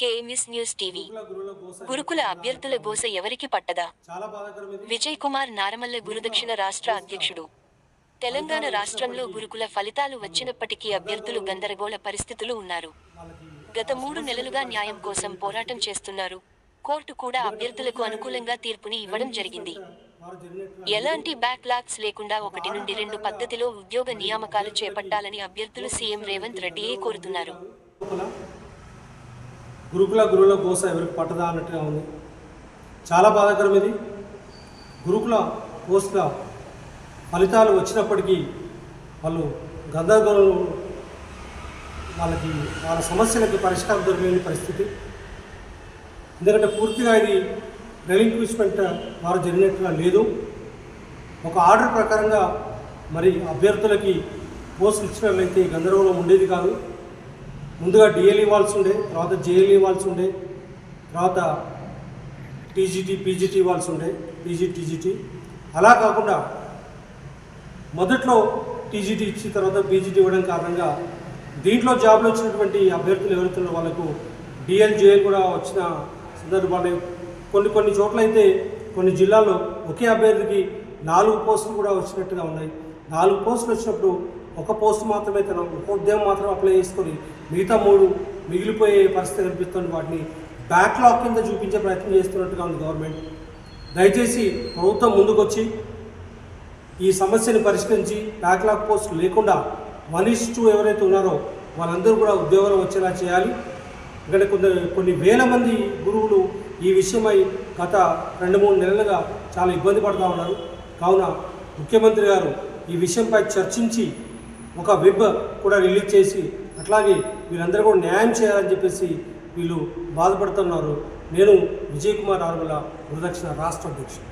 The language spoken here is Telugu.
కేమిస్ న్యూస్ టీవీ. గురుకుల అభ్యర్థుల గోస ఎవరికి పట్టదా? విజయ్ కుమార్ నారమల్ల గురుదక్షిణ రాష్ట్ర అధ్యక్షుడు. తెలంగాణ రాష్ట్రంలో గురుకుల ఫలితాలు వచ్చినప్పటికీ అభ్యర్థులు గందరగోళ పరిస్థితులు ఉన్నారు. గత మూడు నెలలుగా న్యాయం కోసం పోరాటం చేస్తున్నారు. కోర్టు కూడా అభ్యర్థులకు అనుకూలంగా తీర్పుని ఇవ్వడం జరిగింది. ఎలాంటి బ్యాక్ లాగ్స్ లేకుండా ఒకటి నుండి రెండు పద్ధతిలో ఉద్యోగ నియామకాలు చేపట్టాలని అభ్యర్థులు సీఎం రేవంత్ రెడ్డియే కోరుతున్నారు. గురుకుల గురువుల గోస ఎవరికి పట్టదా అన్నట్టుగా ఉంది. చాలా బాధాకరం ఇది. గురుకుల పోస్టుల ఫలితాలు వచ్చినప్పటికీ వాళ్ళు గందరగోళం వాళ్ళకి వాళ్ళ సమస్యలకి పరిష్కారం దొరికిన పరిస్థితి. ఎందుకంటే పూర్తిగా ఇది రెలింక్విష్మెంట్ వారు జరిగినట్టుగా లేదు. ఒక ఆర్డర్ ప్రకారంగా మరి అభ్యర్థులకి పోస్టులు ఇచ్చినట్లయితే గందరగోళం ఉండేది కాదు. ముందుగా డిఎల్ ఇవ్వాల్సి ఉండే తర్వాత జేఎల్ ఇవ్వాల్సి ఉండే తర్వాత టీజీటీ పీజీటీ ఇవ్వాల్సి ఉండే పీజీ టీజీటీ అలా కాకుండా మొదట్లో టీజీటీ ఇచ్చి తర్వాత పీజీటీ ఇవ్వడం కారణంగా దీంట్లో జాబ్లు వచ్చినటువంటి అభ్యర్థులు ఎవరుతున్నారో వాళ్ళకు డిఎల్ జేఎల్ కూడా వచ్చిన సందర్భాలు కొన్ని కొన్ని చోట్ల అయితే కొన్ని జిల్లాల్లో ఒకే అభ్యర్థికి నాలుగు పోస్టులు కూడా వచ్చినట్టుగా ఉన్నాయి. నాలుగు పోస్టులు వచ్చినప్పుడు ఒక పోస్ట్ మాత్రమే తన ఒక ఉద్యోగం మాత్రం అప్లై చేసుకొని మిగతా మూడు మిగిలిపోయే పరిస్థితి కనిపిస్తుంది. వాటిని బ్యాక్లాగ్ కింద చూపించే ప్రయత్నం చేస్తున్నట్టుగా ఉంది గవర్నమెంట్ దయచేసి ప్రభుత్వం ముందుకొచ్చి ఈ సమస్యను పరిష్కరించి బ్యాక్లాగ్ పోస్ట్ లేకుండా వన్ ఇస్ టూ ఎవరైతే ఉన్నారో వాళ్ళందరూ కూడా ఉద్యోగాలు వచ్చేలా చేయాలి. ఇక్కడ కొన్ని కొన్ని వేల మంది గురువులు ఈ విషయమై గత రెండు మూడు నెలలుగా చాలా ఇబ్బంది పడుతూ ఉన్నారు. కావున ముఖ్యమంత్రి గారు ఈ విషయంపై చర్చించి ఒక వెబ్ కూడా రిలీజ్ చేసి అట్లాగే వీళ్ళందరూ కూడా న్యాయం చేయాలని చెప్పేసి వీళ్ళు బాధపడుతున్నారు. నేను విజయ్ కుమార్ ఆరుమల గురుదక్షిణ రాష్ట్ర అధ్యక్షుడు.